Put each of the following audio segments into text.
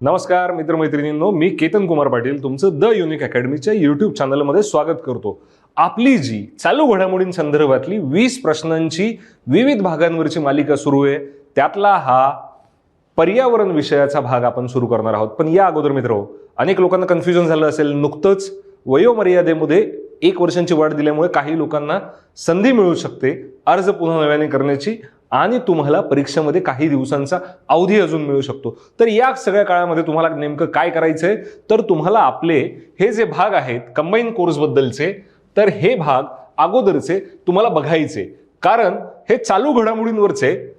नमस्कार मित्रमैत्रिणींनो मी केतन कुमार पाटील तुमचं the unique अकॅडमीच्या युट्यूब चॅनलमध्ये स्वागत करतो. आपली जी चालू घडामोडींसंदर्भातली वीस प्रश्नांची विविध भागांवरची मालिका सुरू आहे त्यातला हा पर्यावरण विषयाचा भाग आपण सुरू करणार आहोत. पण या अगोदर मित्र अनेक लोकांना कन्फ्युजन झालं असेल नुकतंच वयोमर्यादेमध्ये एक वर्षांची वाढ दिल्यामुळे काही लोकांना संधी मिळू शकते. अर्ज पुन्हा नव्याने करण्याची आणि तुम्हाला परीक्षेमध्ये काही दिवसांचा अवधी अजून मिळू शकतो. तर या सगळ्या काळामध्ये तुम्हाला नेमकं काय करायचंय? तर तुम्हाला आपले हे जे भाग आहेत कंबाईन कोर्सबद्दलचे तर हे भाग अगोदरचे तुम्हाला बघायचे. कारण हे चालू घडामोडींवरचे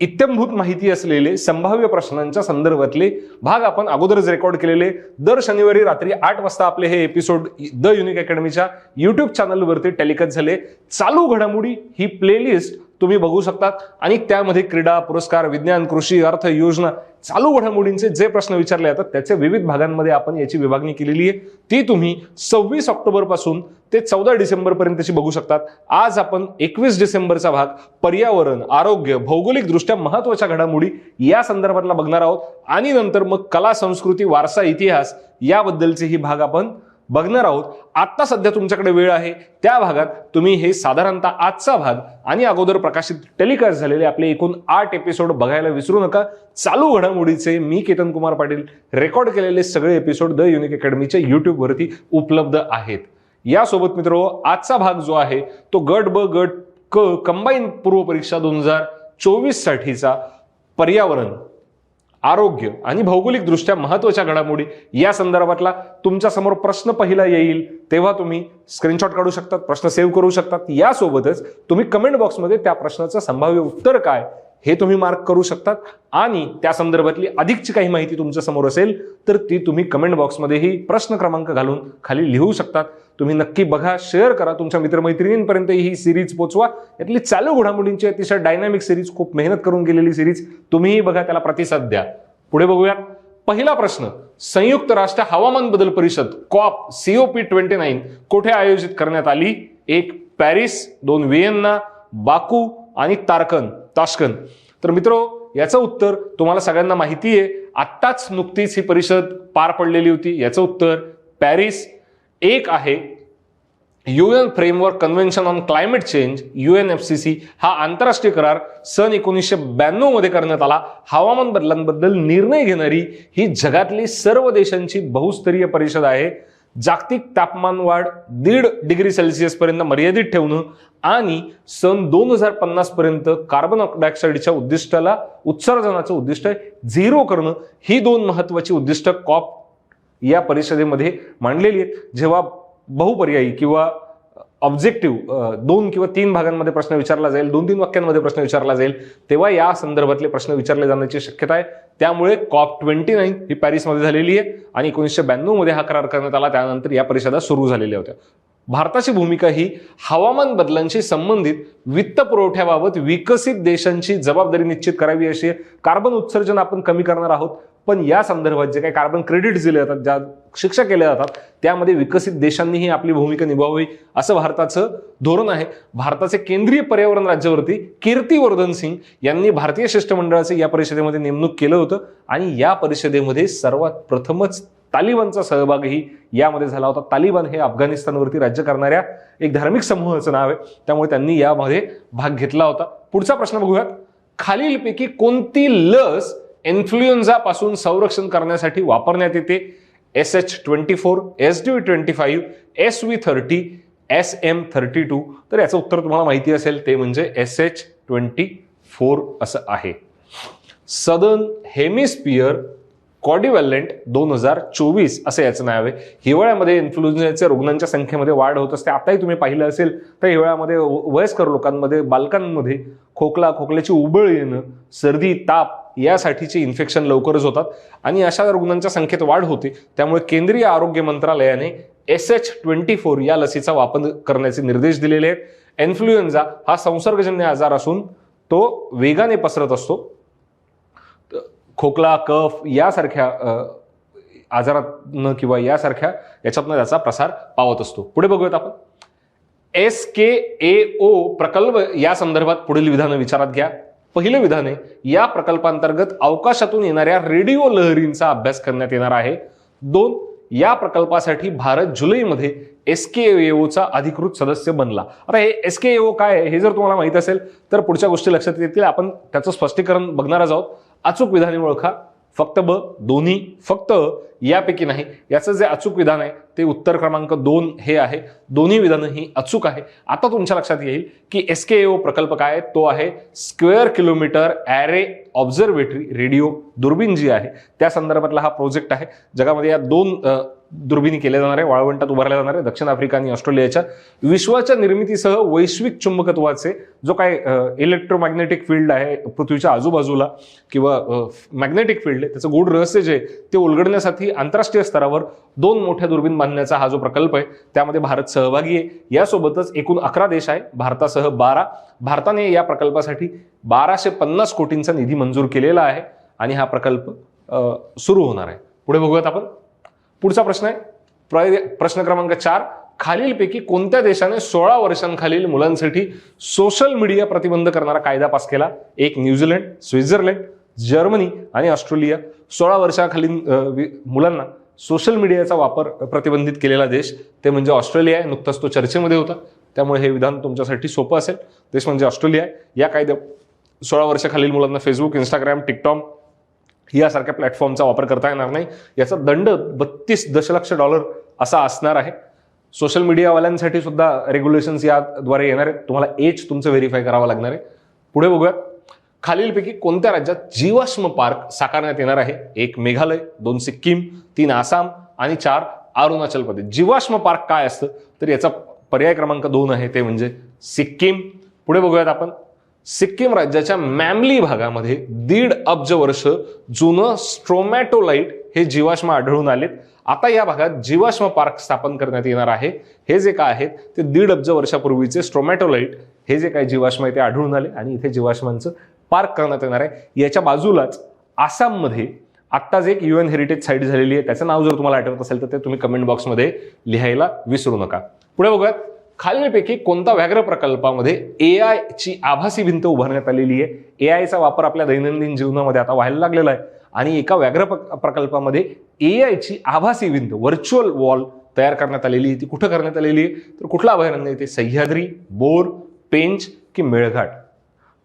इत्यंभूत माहिती असलेले संभाव्य प्रश्नांच्या संदर्भातले भाग आपण अगोदरच रेकॉर्ड केलेले. दर शनिवारी रात्री आठ वाजता आपले हे एपिसोड द युनिक अकॅडमीच्या युट्यूब चॅनलवरती टेलिकास्ट झाले. चालू घडामोडी ही प्लेलिस्ट तुम्ही बघू शकतात. आणि त्यामध्ये क्रीडा पुरस्कार विज्ञान कृषी अर्थ योजना चालू घडामोडींचे जे प्रश्न विचारले जातात त्याच्या विविध भागांमध्ये आपण याची विभागणी केलेली आहे. ती तुम्ही सव्वीस ऑक्टोबरपासून ते चौदा डिसेंबरपर्यंतची बघू शकतात. आज आपण एकवीस डिसेंबरचा भाग पर्यावरण आरोग्य भौगोलिकदृष्ट्या महत्त्वाच्या महत्त्वाच्या घडामोडी या संदर्भातला बघणार आहोत. आणि नंतर मग कला संस्कृती वारसा इतिहास याबद्दलचे ही भाग आपण बघणार आहोत. आत्ता सध्या तुमच्याकडे वेळ आहे. त्या भागात तुम्ही हे साधारणतः आजचा भाग आणि अगोदर प्रकाशित टेलिकास्ट झालेले आपले एकूण आठ एपिसोड बघायला विसरू नका. चालू घडामोडीचे मी केतन कुमार पाटील रेकॉर्ड केलेले सगळे एपिसोड द युनिक अकॅडमीच्या युट्यूबवरती उपलब्ध आहेत. यासोबत मित्र आजचा भाग जो आहे तो गट ब गट क कंबाईन पूर्व परीक्षा दोन हजार चोवीस साठीचा पर्यावरण आरोग्य आणि भौगोलिकदृष्ट्या महत्त्वाच्या घडामोडी या संदर्भातला तुमच्यासमोर प्रश्न पहिला येईल तेव्हा तुम्ही स्क्रीनशॉट काढू शकतात प्रश्न सेव्ह करू शकतात. यासोबतच तुम्ही कमेंट बॉक्समध्ये त्या प्रश्नाचं संभाव्य उत्तर काय हे तुम्ही मार्क करू शकतात आणि त्या संदर्भातली अधिकची काही माहिती तुमच्यासमोर असेल तर ती तुम्ही कमेंट बॉक्समध्येही प्रश्न क्रमांक घालून खाली लिहू शकतात. तुम्ही नक्की बघा शेअर करा. तुमच्या मित्रमैत्रिणींपर्यंत ही सिरीज पोचवा. यातली चालू घडामोडींची अतिशय डायनॅमिक सिरीज खूप मेहनत करून गेलेली सिरीज तुम्हीही बघा त्याला प्रतिसाद द्या. पुढे बघूयात. पहिला प्रश्न संयुक्त राष्ट्र हवामान बदल परिषद कॉप सीओपी ट्वेंटी नाईन कुठे आयोजित करण्यात आली? एक पॅरिस दोन व्हिएन्ना बाकू आणि तारकन ताशकन. तर मित्रो याचं उत्तर तुम्हाला सगळ्यांना माहिती आहे आत्ताच नुकतीच ही परिषद पार पडलेली होती. याचं उत्तर पॅरिस एक आहे U N framework convention on climate change U N F C C हा आंतरराष्ट्रीय करार सन एकोणीसशे ब्याण्णवमध्ये करण्यात आला. हवामान बदलांबद्दल निर्णय घेणारी ही जगातली सर्व देशांची बहुस्तरीय परिषद आहे. जागतिक तापमान वाढ दीड डिग्री सेल्सिअस पर्यंत मर्यादित ठेवणं आणि सन दोन हजार पन्नास पर्यंत कार्बन डायऑक्साईडच्या उद्दिष्टाला उत्सर्जनाचं उद्दिष्ट झिरो करणं. ही दोन महत्वाची उद्दिष्ट कॉप या परिषदेमध्ये मांडलेली आहेत. जेव्हा बहुपर्यायी किंवा ऑब्जेक्टिव्ह दोन किंवा तीन भागांमध्ये प्रश्न विचारला जाईल दोन तीन वाक्यांमध्ये प्रश्न विचारला जाईल तेव्हा या संदर्भातले प्रश्न विचारले जाण्याची शक्यता आहे. त्यामुळे कॉप ट्वेंटी नाईन ही पॅरिसमध्ये झालेली आहे आणि एकोणीसशे ब्याण्णवमध्ये हा करार करण्यात आला. त्यानंतर या परिषदा सुरू झालेल्या होत्या. भारताची भूमिका ही हवामान बदलांशी संबंधित वित्त पुरवठ्याबाबत विकसित देशांची जबाबदारी निश्चित करावी अशी आहे. कार्बन उत्सर्जन आपण कमी करणार आहोत. पण या संदर्भात जे काही कार्बन क्रेडिट्स दिले जातात ज्या शिक्षा केल्या जातात त्यामध्ये विकसित देशांनीही आपली भूमिका निभावावी असं भारताचं धोरण आहे. भारताचे केंद्रीय पर्यावरण राज्यवर्ती कीर्तिवर्धन सिंग यांनी भारतीय शिष्टमंडळाचे या परिषदेमध्ये नेमणूक केलं होतं आणि या परिषदेमध्ये सर्वात प्रथमच तालिबानचा सहभागही यामध्ये झाला होता. तालिबान हे अफगाणिस्तानवरती राज्य करणाऱ्या एक धार्मिक समूहाचं नाव आहे. त्यामुळे त्यांनी यामध्ये भाग घेतला होता. पुढचा प्रश्न बघूयात. खालीलपैकी कोणती लस इन्फ्लुएन्झापासून संरक्षण करण्यासाठी वापरण्यात येते. S H twenty four S D twenty five S V thirty S M thirty two. तर याचं उत्तर तुम्हाला माहिती असेल ते म्हणजे एस एच ट्वेंटी फोर असं आहे. सदन हेमिस्पियर कॉडिवॅलेंट दोन हजार चोवीस असं याचं नाव आहे. हिवाळ्यामध्ये इन्फ्लुएन्झाच्या रुग्णांच्या संख्येमध्ये वाढ होत असते. आताही तुम्ही पाहिलं असेल तर हिवाळ्यामध्ये वयस्कर लोकांमध्ये बालकांमध्ये खोकला खोकल्याची उबळ येणं सर्दी ताप यासाठीचे इन्फेक्शन लवकरच होतात. आणि अशा रुग्णांच्या संख्येत वाढ होते. त्यामुळे केंद्रीय आरोग्य मंत्रालयाने एस एच ट्वेंटी फोर या लसीचा वापर करण्याचे निर्देश दिलेले आहेत. एन्फ्लुएन्झा हा संसर्गजन्य आजार असून तो वेगाने पसरत असतो. खोकला कफ यासारख्या आजारातनं किंवा यासारख्या याच्यातनं त्याचा प्रसार पावत असतो. पुढे बघूयात आपण. एस के ए ओ प्रकल्प या संदर्भात पुढील विधानं विचारात घ्या. पहिलं विधान आहे या प्रकल्पांतर्गत अवकाशातून येणाऱ्या रेडिओ लहरींचा अभ्यास करण्यात येणार आहे. दोन या प्रकल्पासाठी भारत जुलैमध्ये एस के एओचा अधिकृत सदस्य बनला. आता हे एस के काय आहे हे जर तुम्हाला माहीत असेल तर पुढच्या गोष्टी लक्षात येतील. आपण त्याचं स्पष्टीकरण बघणारच आहोत. अचूक विधाने ओळखा. फक्त ब दोन्ही फक्त यापैकी नाही. याचं जे अचूक विधान आहे ते उत्तर क्रमांक दोन हे आहे. दोन्ही विधानं ही अचूक आहे. आता तुमच्या लक्षात येईल की एस के ओ प्रकल्प काय आहे? तो आहे square kilometre array observatory radio दुर्बीण जी आहे त्या संदर्भातला हा प्रोजेक्ट आहे. जगामध्ये या दोन दुर्बिणी केल्या जाणार आहे वाळवंटात उभारल्या जाणार आहे दक्षिण आफ्रिका आणि ऑस्ट्रेलियाच्या विश्वाच्या निर्मितीसह वैश्विक चुंबकत्वाचे जो काय इलेक्ट्रोमॅग्नेटिक फील्ड आहे पृथ्वीच्या आजूबाजूला किंवा मॅग्नेटिक फील्ड आहे त्याचं गूढ रहस्य जे ते उलगडण्यासाठी आंतरराष्ट्रीय स्तरावर दोन मोठ्या दुर्बीण बांधण्याचा हा जो प्रकल्प आहे त्यामध्ये भारत सहभागी आहे. यासोबतच एकूण अकरा देश आहे भारतासह बारा. भारताने या प्रकल्पासाठी बाराशे पन्नास कोटींचा निधी मंजूर केलेला आहे आणि हा प्रकल्प सुरू होणार आहे. पुढे बघूयात आपण. पुढचा प्रश्न आहे. प्र- प्रश्न क्रमांक चार. खालीलपैकी कोणत्या देशाने सोळा वर्षांखालील मुलांसाठी सोशल मीडिया प्रतिबंध करणारा कायदा पास केला? एक न्यूझीलंड स्वित्झर्लंड जर्मनी आणि ऑस्ट्रेलिया. सोळा वर्षाखालील मुलांना सोशल मीडियाचा वापर प्रतिबंधित केलेला देश ते म्हणजे ऑस्ट्रेलिया आहे. नुकताच तो चर्चेमध्ये होता. त्यामुळे हे विधान तुमच्यासाठी सोपं असेल. देश म्हणजे ऑस्ट्रेलिया आहे. या कायद्या सोळा वर्षाखालील मुलांना फेसबुक इंस्टाग्राम टिकटॉक यासारख्या प्लॅटफॉर्मचा वापर करता येणार नाही. याचा दंड बत्तीस दशलक्ष डॉलर असा असणार आहे. सोशल मीडियावाल्यांसाठी सुद्धा रेग्युलेशन्स याद्वारे येणार आहेत. तुम्हाला एज तुमचं व्हेरीफाय करावं लागणार आहे. पुढे बघूयात खालीलपैकी कोणत्या राज्यात जीवाश्म पार्क साकारण्यात येणार आहे? एक मेघालय दोन सिक्कीम तीन आसाम आणि चार अरुणाचल प्रदेश जीवाश्म पार्क काय असतं? तर याचा पर्याय क्रमांक दोन आहे ते म्हणजे सिक्कीम. पुढे बघूयात आपण. सिक्कीम राज्याच्या मॅमली भागामध्ये दीड अब्ज वर्ष जुनं स्ट्रोमॅटोलाइट हे जीवाश्म आढळून आलेत. आता या भागात जीवाश्म पार्क स्थापन करण्यात येणार आहे. हे जे काय आहेत ते दीड अब्ज वर्षापूर्वीचे स्ट्रोमॅटोलाइट हे जे काय जीवाश्म आहे ते आढळून आले आणि इथे जीवाश्मांचं पार्क करण्यात येणार आहे. याच्या बाजूलाच आसाममध्ये आत्ताच एक युएन हेरिटेज साईट झालेली आहे. त्याचं नाव जर तुम्हाला आठवत असेल तर ते तुम्ही कमेंट बॉक्समध्ये लिहायला विसरू नका. पुढे बघूयात. खालीलपैकी कोणता व्याघ्र प्रकल्पामध्ये ए आयची आभासी भिंत उभारण्यात आलेली आहे? ए आयचा वापर आपल्या दैनंदिन जीवनामध्ये आता व्हायला लागलेला आहे. आणि एका व्याघ्र प्रकल्पामध्ये ए आयची आभासी भिंत व्हर्च्युअल वॉल तयार करण्यात आलेली आहे. ती कुठं करण्यात आलेली आहे? तर कुठला अभयारण्य आहे? ते सह्याद्री बोर पेंच की मेळघाट.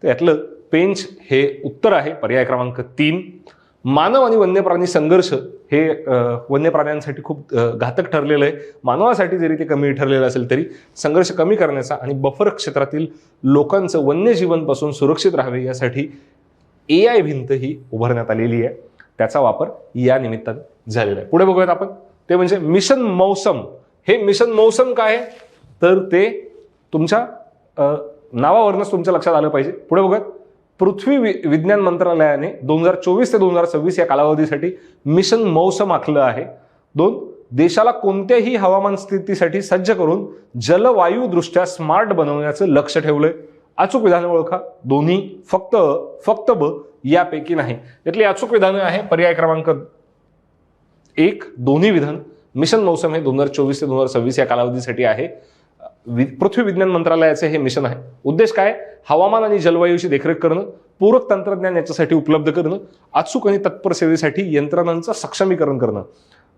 तर यातलं पेंच हे उत्तर आहे पर्याय क्रमांक तीन. मानव आणि वन्यप्राणी संघर्ष हे वन्य वन्यप्राण्यांसाठी खूप घातक ठरलेलं आहे. मानवासाठी जरी ते कमी ठरलेलं असेल तरी संघर्ष कमी करण्याचा आणि बफर क्षेत्रातील लोकांचं वन्यजीवनपासून सुरक्षित राहावे यासाठी ए आय भिंत ही उभारण्यात आलेली आहे. त्याचा वापर या निमित्तानं झालेला आहे. पुढे बघूयात आपण. ते म्हणजे मिशन मौसम. हे मिशन मौसम काय आहे? तर ते तुमच्या नावावरूनच तुमच्या लक्षात आलं पाहिजे. पुढे बघूयात. पृथ्वी वि- विज्ञान मंत्रालयाने दोन हजार चोवीस ते दोन हजार सव्वीस या कालावधीसाठी मिशन मौसम आखलं आहे. दोन देशाला कोणत्याही हवामान स्थितीसाठी सज्ज करून जलवायूदृष्ट्या स्मार्ट बनवण्याचं लक्ष ठेवलंय. अचूक विधान ओळखा. दोन्ही फक्त फक्त ब यापैकी नाही. यातली अचूक विधानं आहे पर्याय क्रमांक एक दोन्ही विधान मिशन मौसम हे दोन हजार चोवीस ते दोन हजार सव्वीस या कालावधीसाठी आहे. पृथ्वी विज्ञान मंत्रालयाचे हे मिशन आहे. उद्देश काय? हवामान आणि जलवायूची देखरेख करणं पूरक तंत्रज्ञान याच्यासाठी उपलब्ध करणं अचूक आणि तत्पर सेवेसाठी यंत्रणांचं सक्षमीकरण करणं.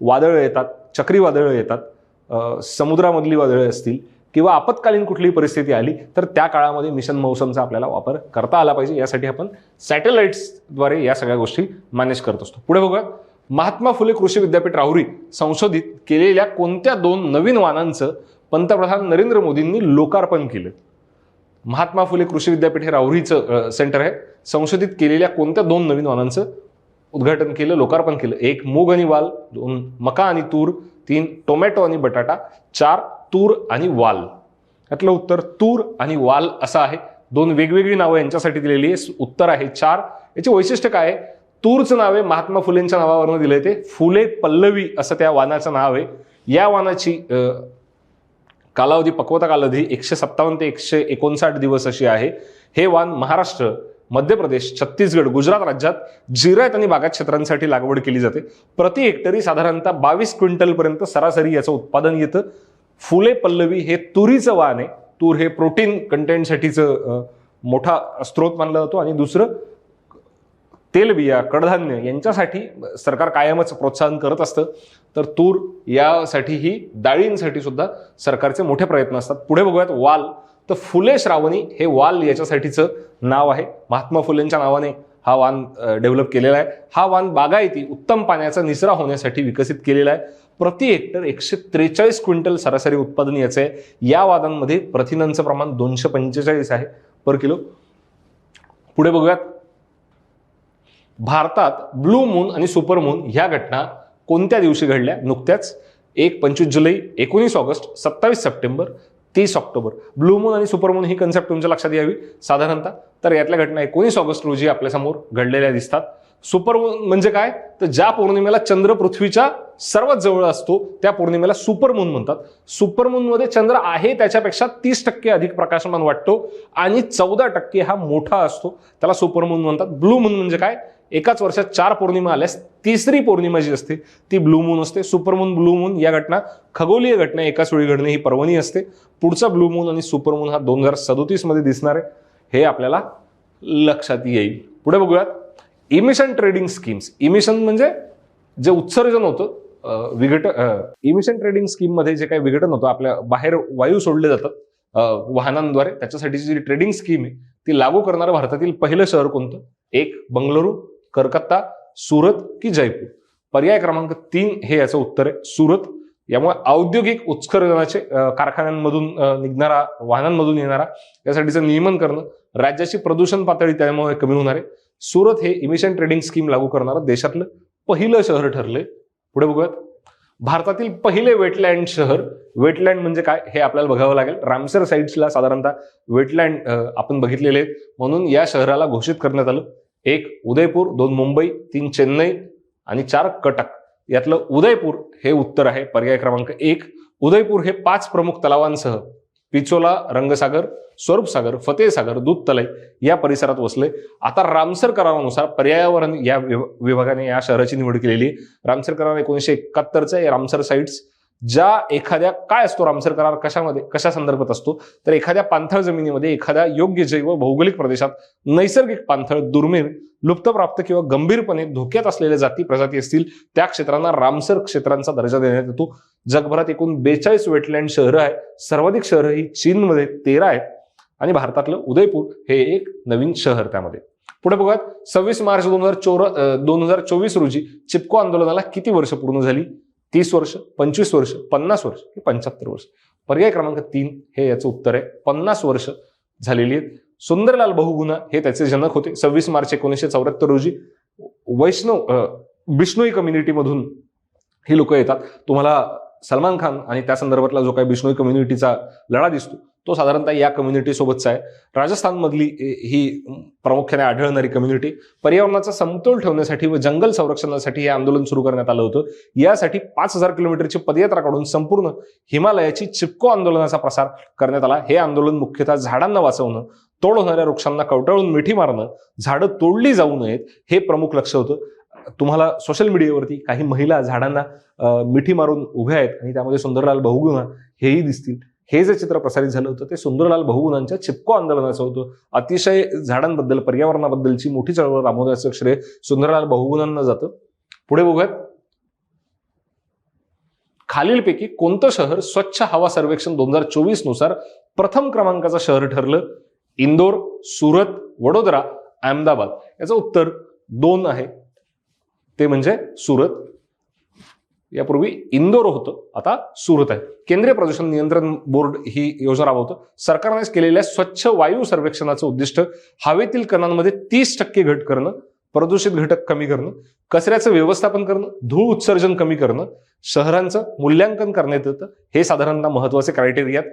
वादळं येतात चक्रीवादळं येतात समुद्रामधली वादळं असतील किंवा आपत्कालीन कुठलीही परिस्थिती आली तर त्या काळामध्ये मिशन मौसमचा आपल्याला वापर करता आला पाहिजे. यासाठी आपण सॅटेलाइट्सद्वारे या सगळ्या गोष्टी मॅनेज करत असतो. पुढे बघूया. महात्मा फुले कृषी विद्यापीठ राहुरी संशोधित केलेल्या कोणत्या दोन नवीन वाहनांचं पंतप्रधान नरेंद्र मोदींनी लोकार्पण केलं. महात्मा फुले कृषी विद्यापीठ हे राहुरीचं सेंटर आहे. संशोधित केलेल्या कोणत्या दोन नवीन वाहनांचं उद्घाटन केलं लोकार्पण केलं? एक मूग आणि वाल दोन मका आणि तूर तीन टोमॅटो आणि बटाटा चार तूर आणि वाल. यातलं उत्तर तूर आणि वाल असं आहे. दोन वेगवेगळी नावं यांच्यासाठी दिलेली आहे. उत्तर आहे चार. याचे वैशिष्ट्य काय आहे? तूरचं नाव आहे महात्मा फुलेंच्या नावावरनं आहे ते. फुले पल्लवी असं त्या वानाचं नाव आहे. या वानाची कालावधी पक्वता कालावधी एकशे सत्तावन्न ते एकशे एकोणसाठ दिवस अशी आहे. हे वाण महाराष्ट्र मध्य प्रदेश छत्तीसगड गुजरात राज्यात जिरायत आणि बागात क्षेत्रांसाठी लागवड केली जाते. प्रति हेक्टरी साधारणतः बावीस क्विंटलपर्यंत सरासरी याचं उत्पादन येतं. फुले पल्लवी हे तुरीचं वाण आहे. तूर हे प्रोटीन कंटेंटसाठीचं मोठा स्रोत मानला जातो. आणि दुसरं तेलबिया कडधान्य यांच्यासाठी सरकार कायमच प्रोत्साहन करत असतं. तर तूर यासाठीही डाळींसाठी सुद्धा सरकारचे मोठे प्रयत्न असतात. पुढे बघूयात वाल. तर फुले श्रावणी हे वाल याच्यासाठीचं नाव आहे. महात्मा फुलेंच्या नावाने हा वाण डेव्हलप केलेला आहे. हा वाण बागायती उत्तम पाण्याचा निचरा होण्यासाठी विकसित केलेला आहे. प्रति हेक्टर एकशे त्रेचाळीस क्विंटल सरासरी उत्पादन याचं आहे. या वादांमध्ये प्रथिनांचं प्रमाण दोनशे पंचेचाळीस आहे पर किलो. पुढे बघूयात भारतात ब्लू मून आणि सुपर मून ह्या घटना कोणत्या दिवशी घडल्या? नुकत्याच एक पंचवीस जुलै एकोणीस ऑगस्ट सत्तावीस सप्टेंबर तीस ऑक्टोबर. ब्लू मून आणि सुपर मून ही कन्सेप्ट तुमच्या लक्षात यावी साधारणतः. तर यातल्या घटना एकोणीस ऑगस्ट रोजी आपल्यासमोर घडलेल्या दिसतात. सुपर मून म्हणजे काय? तर ज्या पौर्णिमेला चंद्र पृथ्वीच्या सर्वात जवळ असतो त्या पौर्णिमेला सुपर मून म्हणतात. सुपर चंद्र आहे त्याच्यापेक्षा तीस टक्के अधिक प्रकाशमान वाटतो आणि चौदा टक्के हा मोठा असतो. त्याला सुपर मून म्हणतात. ब्लू मून म्हणजे काय? एकाच वर्षात चार पौर्णिमा आल्यास तिसरी पौर्णिमा जी असते ती ब्लू मून असते. सुपर मून ब्लू मून या घटना खगोलीय घटना एकाच वेळी घडणे ही पर्वणी असते. पुढचा ब्लू मून आणि सुपर मून हा दोन हजार सदोतीसमध्ये दिसणार आहे. हे आपल्याला लक्षात येईल. पुढे बघूयात. इमिशन ट्रेडिंग स्कीम्स इमिशन म्हणजे जे उत्सर्जन होतं विघटन विघट इमिशन ट्रेडिंग स्कीममध्ये जे काही विघटन होतं आपल्या बाहेर वायू सोडले जातात वाहनांद्वारे. त्याच्यासाठीची जी ट्रेडिंग स्कीम आहे ती लागू करणारं भारतातील पहिलं शहर कोणतं? एक बंगळुरू कलकत्ता सुरत की जयपूर? पर्याय क्रमांक तीन हे याचं उत्तर आहे सुरत. यामुळे औद्योगिक उत्सर्जनाचे कारखान्यांमधून निघणारा वाहनांमधून येणारा यासाठीचं नियमन करणं राज्याची प्रदूषण पातळी त्यामुळे कमी होणार आहे. सुरत हे इमिशन ट्रेडिंग स्कीम लागू करणारं देशातलं पहिलं शहर ठरलंय. पुढे बघूयात. भारतातील पहिले वेटलँड शहर वेटलँड म्हणजे काय हे आपल्याला बघावं लागेल. रामसर साईट्सला साधारणतः वेटलँड आपण बघितलेले आहेत. म्हणून या शहराला घोषित करण्यात आलं. एक उदयपूर दोन मुंबई तीन चेन्नई आणि चार कटक. यातलं उदयपूर हे उत्तर आहे पर्याय क्रमांक एक. उदयपूर हे पाच प्रमुख तलावांसह पिचोला रंगसागर स्वरूपसागर फतेहसागर दूध तलाई या परिसरात वसले आता रामसर करारानुसार पर्यावरण या विभागाने या शहराची निवड केलेली आहे. रामसर करार एकोणीशे एकाहत्तरचा आहे रामसर साईट्स ज्या एखाद्या काय असतो रामसर करार? कशामध्ये कशा संदर्भात असतो? तर एखाद्या पाणथळ जमिनीमध्ये एखाद्या योग्य जैव भौगोलिक प्रदेशात नैसर्गिक पाणथळ दुर्मिळ लुप्तप्राप्त किंवा गंभीरपणे धोक्यात असलेल्या जाती प्रजाती असतील त्या क्षेत्रांना रामसर क्षेत्रांचा दर्जा देण्यात येतो. जगभरात एकूण बेचाळीस वेटलँड शहरं आहे सर्वाधिक शहरं ही चीनमध्ये तेरा आहेत. आणि भारतातलं उदयपूर हे एक नवीन शहर त्यामध्ये. पुढे बघूयात. सव्वीस मार्च दोन हजार चोर दोन हजार चोवीस रोजी चिपको आंदोलनाला किती वर्ष पूर्ण झाली? तीस वर्ष पंचवीस वर्ष पन्नास वर्ष की पंच्याहत्तर वर्ष. पर्याय क्रमांक तीन हे याचं उत्तर आहे. पन्नास वर्ष झालेली आहेत. सुंदरलाल बहुगुणा हे त्याचे जनक होते. सव्वीस मार्च एकोणीसशे चौऱ्याहत्तर रोजी वैष्णव बिष्णोई कम्युनिटीमधून ही लोक येतात. तुम्हाला सलमान खान आणि त्या संदर्भातला जो काही बिष्णोई कम्युनिटीचा लढा दिसतो तो साधारणतः या कम्युनिटी सोबतचा आहे. राजस्थानमधली ही प्रामुख्याने आढळणारी कम्युनिटी पर्यावरणाचा समतोल ठेवण्यासाठी व जंगल संरक्षणासाठी हे आंदोलन सुरू करण्यात आलं होतं. यासाठी पाच हजार किलोमीटरची पदयात्रा काढून संपूर्ण हिमालयाची चिपको आंदोलनाचा प्रसार करण्यात आला. हे आंदोलन मुख्यतः झाडांना वाचवणं तोड होणाऱ्या वृक्षांना कवटाळून मिठी मारणं झाडं तोडली जाऊ नयेत हे प्रमुख लक्ष होतं. तुम्हाला सोशल मीडियावरती काही महिला झाडांना मिठी मारून उभ्या आहेत आणि त्यामध्ये सुंदरलाल बहुगुणा हेही दिसतील. हे जे चित्र प्रसारित झालं होतं ते सुंदरलाल बहुगुणांच्या चिपको आंदोलनाचं होतं. अतिशय झाडांबद्दल पर्यावरणाबद्दलची मोठी चळवळ राबवण्याचं श्रेय सुंदरलाल बहुगुणांना जातं. पुढे बघूयात. खालीलपैकी कोणतं शहर स्वच्छ हवा सर्वेक्षण दोन हजार चोवीसनुसार प्रथम क्रमांकाचं शहर ठरलं? इंदोर सुरत वडोदरा अहमदाबाद. याचं उत्तर दोन आहे. ते म्हणजे सुरत. यापूर्वी इंदोर होतं आता सुरत आहे. केंद्रीय प्रदूषण नियंत्रण बोर्ड ही योजना राबवतं. सरकारने केलेल्या स्वच्छ वायू सर्वेक्षणाचं उद्दिष्ट हवेतील कणांमध्ये तीस टक्के घट करणं प्रदूषित घटक कमी करणं कचऱ्याचं व्यवस्थापन करणं धूळ उत्सर्जन कमी करणं शहरांचं मूल्यांकन करण्यात येतं. हे साधारणतः महत्त्वाचे क्रायटेरियात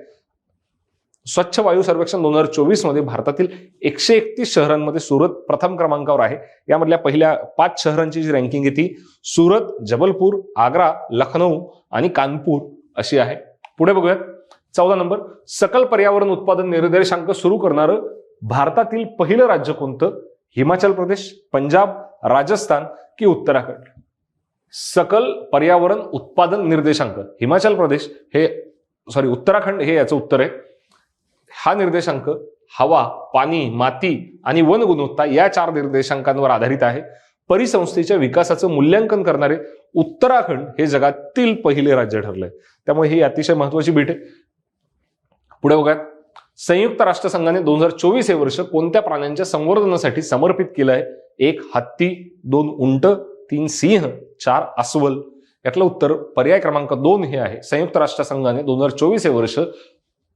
स्वच्छ वायू सर्वेक्षण दोन हजार चोवीसमध्ये भारतातील एकशे एकतीस शहरांमध्ये सुरत प्रथम क्रमांकावर आहे. यामधल्या पहिल्या पाच शहरांची जी रँकिंग आहे ती सुरत जबलपूर आग्रा लखनौ आणि कानपूर अशी आहे. पुढे बघूयात. चौदा नंबर. सकल पर्यावरण उत्पादन निर्देशांक सुरू करणारं भारतातील पहिलं राज्य कोणतं? हिमाचल प्रदेश पंजाब राजस्थान की उत्तराखंड? सकल पर्यावरण उत्पादन निर्देशांक. हिमाचल प्रदेश हे सॉरी उत्तराखंड हे याचं उत्तर आहे. हा निर्देशांक हवा पाणी माती आणि वन गुणवत्ता या चार निर्देशांकांवर आधारित आहे. परिसंस्थेच्या विकासाचं मूल्यांकन करणारे उत्तराखंड हे जगातील पहिले राज्य ठरलंय. त्यामुळे ही अतिशय महत्वाची भेट आहे. पुढे बघा संयुक्त राष्ट्रसंघाने दोन हजार चोवीस हे वर्ष कोणत्या प्राण्यांच्या संवर्धनासाठी समर्पित केलं आहे? एक हत्ती दोन उंट तीन सिंह चार अस्वल. यातलं उत्तर पर्याय क्रमांक दोन हे आहे. संयुक्त राष्ट्रसंघाने दोन हजार चोवीस हे वर्ष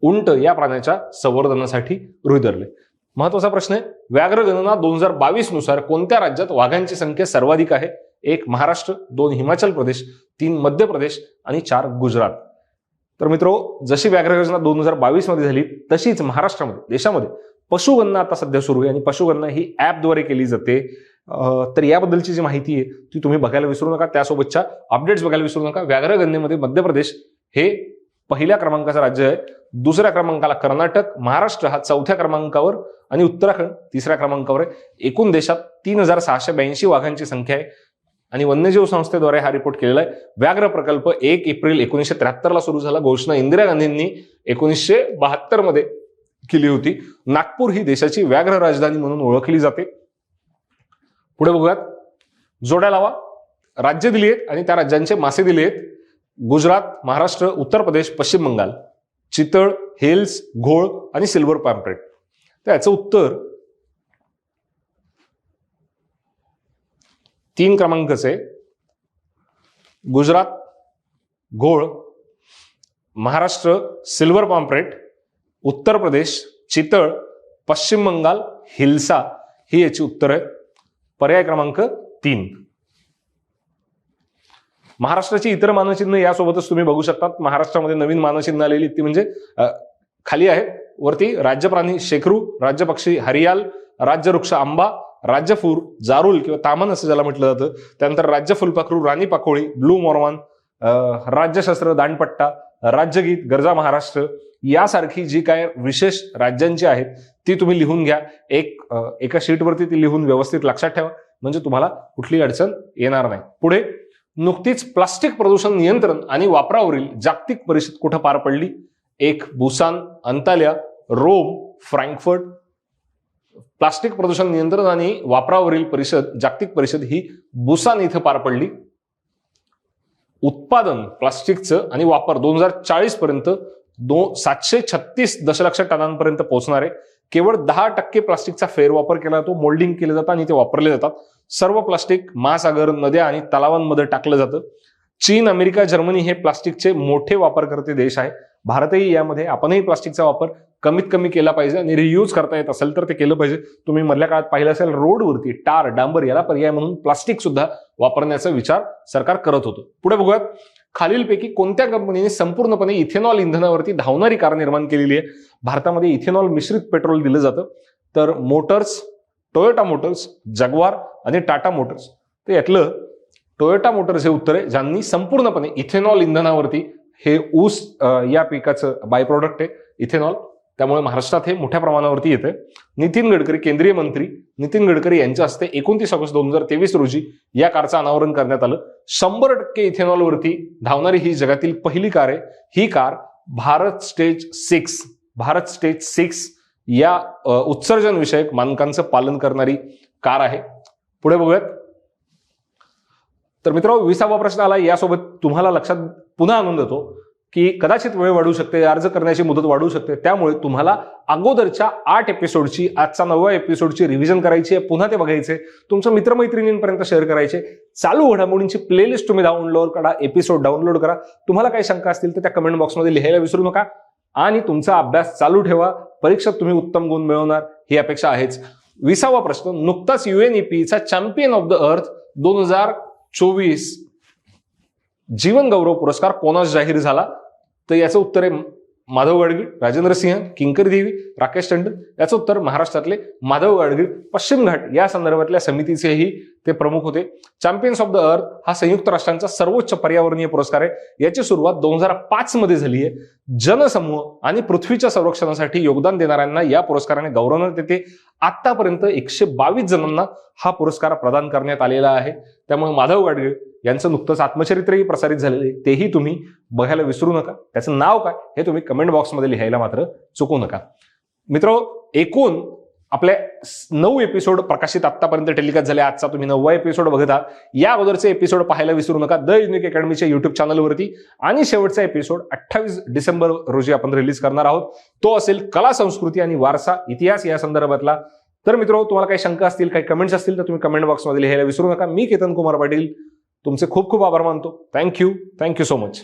उंट या प्राण्याच्या संवर्धनासाठी रुई धरले. महत्त्वाचा प्रश्न आहे व्याघ्र गणना दोन हजार बावीसनुसार कोणत्या राज्यात वाघांची संख्या सर्वाधिक आहे? एक महाराष्ट्र दोन हिमाचल प्रदेश तीन मध्य प्रदेश आणि चार गुजरात. तर मित्रो जशी व्याघ्र योजना दोन हजार बावीसमध्ये झाली तशीच महाराष्ट्रामध्ये देशामध्ये पशुगणना आता सध्या सुरू आहे आणि पशुगणना ही ऍपद्वारे केली जाते. तर याबद्दलची जी माहिती आहे ती तुम्ही बघायला विसरू नका. त्यासोबतच्या अपडेट्स बघायला विसरू नका. व्याघ्र गणनेमध्ये मध्य प्रदेश हे पहिल्या क्रमांकाचं राज्य आहे. दुसऱ्या क्रमांकाला कर्नाटक महाराष्ट्र हा चौथ्या क्रमांकावर आणि उत्तराखंड तिसऱ्या क्रमांकावर आहे. एकूण देशात तीन हजार सहाशे ब्याऐंशी वाघांची संख्या आहे. आणि वन्यजीव संस्थेद्वारे हा रिपोर्ट केलेला आहे. व्याघ्र प्रकल्प एक एप्रिल एकोणीसशे त्र्याहत्तरला सुरू झाला. घोषणा इंदिरा गांधींनी एकोणीसशे बहात्तरमध्ये केली होती. नागपूर ही देशाची व्याघ्र राजधानी म्हणून ओळखली जाते. पुढे बघूयात. जोड्या लावा. राज्य दिली आहेत आणि त्या राज्यांचे मासे दिले आहेत. गुजरात महाराष्ट्र उत्तर प्रदेश पश्चिम बंगाल चितळ हेल्स घोळ आणि सिल्वर पॅम्परेट तर याचं उत्तर तीन क्रमांकच आहे गुजरात घोळ महाराष्ट्र सिल्वर पॉम्परेट उत्तर प्रदेश चितळ पश्चिम बंगाल हिल्सा. ही याची उत्तर आहे पर्याय क्रमांक तीन. महाराष्ट्राची इतर मानचिन्ह यासोबतच तुम्ही बघू शकतात. महाराष्ट्रामध्ये नवीन मानचिन्ह आलेली ती म्हणजे खाली आहे. वरती राज्य प्राणी शेकरू राज्य पक्षी हरियाल राज्य वृक्ष आंबा राज्यफूर जारुल किंवा तामन असं ज्याला म्हटलं जातं. त्यानंतर राज्य फुलपाखरू राणी पाकोळी ब्लू मॉर्वान राज्यशस्त्र दांडपट्टा राज्यगीत गरजा महाराष्ट्र यासारखी जी काय विशेष राज्यांची आहेत ती तुम्ही लिहून घ्या. एक एका शीटवरती ती लिहून व्यवस्थित लक्षात ठेवा. म्हणजे तुम्हाला कुठली अडचण येणार नाही. पुढे नुकतीच प्लास्टिक प्रदूषण नियंत्रण आणि वापरावरील जागतिक परिषद कुठं पार पडली? एक Busan Antalya Rome Frankfurt. Plastic प्रदूषण नियंत्रण आणि वापरावरील परिषद जागतिक परिषद ही बुसान इथं पार पडली. उत्पादन प्लास्टिकचं आणि वापर दोन हजार चाळीस पर्यंत दो सातशे छत्तीस दशलक्ष टनांपर्यंत पोहोचणार. आहे केवळ दहा टक्के प्लास्टिकचा फेरवापर केला जातो मोल्डिंग केलं जातं आणि ते वापरले जातात. सर्व प्लास्टिक महासागर नद्या आणि तलावांमध्ये टाकलं जातं. चीन अमेरिका जर्मनी हे प्लास्टिकचे मोठे वापरकर्ते देश आहे. भारतही यामध्ये आपणही प्लास्टिकचा वापर कमीत कमी केला पाहिजे आणि रियूज करता येत असेल तर ते केलं पाहिजे. तुम्ही मधल्या काळात पाहिलं असेल रोडवरती टार डांबर याला पर्याय म्हणून प्लास्टिक सुद्धा वापरण्याचा विचार सरकार करत होतं. पुढे बघूयात. खालीलपैकी कोणत्या कंपनीने संपूर्णपणे इथेनॉल इंधनावरती धावणारी कार निर्माण केलेली आहे? भारतामध्ये इथेनॉल मिश्रित पेट्रोल दिलं जातं. तर मोटर्स टोयोटा मोटर्स जगवार आणि टाटा मोटर्स तर यातलं टोयोटा मोटर्स हे उत्तर आहे ज्यांनी संपूर्णपणे इथेनॉल इंधनावरती हे ऊस या पिकाचं बाय प्रोडक्ट आहे इथेनॉल त्यामुळे महाराष्ट्रात हे मोठ्या प्रमाणावरती येते नितीन गडकरी केंद्रीय मंत्री नितीन गडकरी यांच्या हस्ते एकोणतीस ऑगस्ट दोन हजार तेवीस रोजी या कारचं अनावरण करण्यात आलं. शंभर टक्के इथेनॉलवरती धावणारी ही जगातील पहिली कार आहे. ही car Bharat stage six Bharat stage six या उत्सर्जन विषयक मानकांचं पालन करणारी कार आहे. पुढे बघूयात. तर मित्रांनो विसावा प्रश्न आला. यासोबत तुम्हाला लक्षात पुन्हा आणून देतो की कदाचित वेळ वाढू शकते अर्ज करण्याची मुदत वाढू शकते. त्यामुळे तुम्हाला अगोदरच्या आठ एपिसोडची आजचा नवव्या एपिसोडची रिव्हिजन करायची आहे पुन्हा ते बघायचे. तुमच्या मित्रमैत्रिणींपर्यंत शेअर करायचे. चालू घडामोडींची प्लेलिस्ट तुम्ही डाउनलोड करा एपिसोड डाउनलोड करा. तुम्हाला काही शंका असतील तर त्या कमेंट बॉक्समध्ये लिहायला विसरू नका. आणि तुमचा अभ्यास चालू ठेवा. परीक्षेत तुम्ही उत्तम गुण मिळवणार. ही अपेक्षा आहेच. विसावा प्रश्न. नुकताच युएनईपीचा चॅम्पियन ऑफ द अर्थ दोन हजार चोवीस जीवन गौरव पुरस्कार कोणास जाहीर झाला? तर याचं उत्तर आहे माधव गाडगीळ राजेंद्र सिंह किंकर देवी राकेश टंडन. याचं उत्तर महाराष्ट्रातले माधव गाडगीळ पश्चिम घाट या संदर्भातल्या समितीचेही ते प्रमुख होते. चॅम्पियन्स ऑफ द अर्थ हा संयुक्त राष्ट्रांचा सर्वोच्च पर्यावरणीय पुरस्कार आहे. याची सुरुवात दोन हजार पाच मध्ये झाली आहे. जनसमूह आणि पृथ्वीच्या संरक्षणासाठी योगदान देणाऱ्यांना या पुरस्काराने गौरवण्यात येते. आतापर्यंत एकशे बावीस जणांना हा पुरस्कार प्रदान करण्यात आलेला आहे. त्यामुळे माधव गाडगीळ यांचं नुकतंच आत्मचरित्रही प्रसारित झालेलं आहे. तेही तुम्ही बघायला विसरू नका. त्याचं नाव काय हे तुम्ही कमेंट बॉक्समध्ये लिहायला मात्र चुकू नका. मित्र एकूण आपले नऊ एपिसोड प्रकाशित आतापर्यंत टेलिकास्ट झाले आजचा तुम्ही नववा एपिसोड बघत आहात. या अगोदरचे एपिसोड पाहायला विसरू नका. द युनिक अकॅडमीच्या युट्यूब चॅनलवरती आणि शेवटचा एपिसोड अठ्ठावीस डिसेंबर रोजी आपण रिलीज करणार आहोत. तो असेल कला संस्कृती आणि वारसा इतिहास या संदर्भातला. तर मित्र तुम्हाला काही शंका असतील काही कमेंट्स असतील तर तुम्ही कमेंट बॉक्समध्ये लिहायला विसरू नका. मी केतन कुमार पाटील तुमचे खूप खूप आभार मानतो. Thank you thank you so much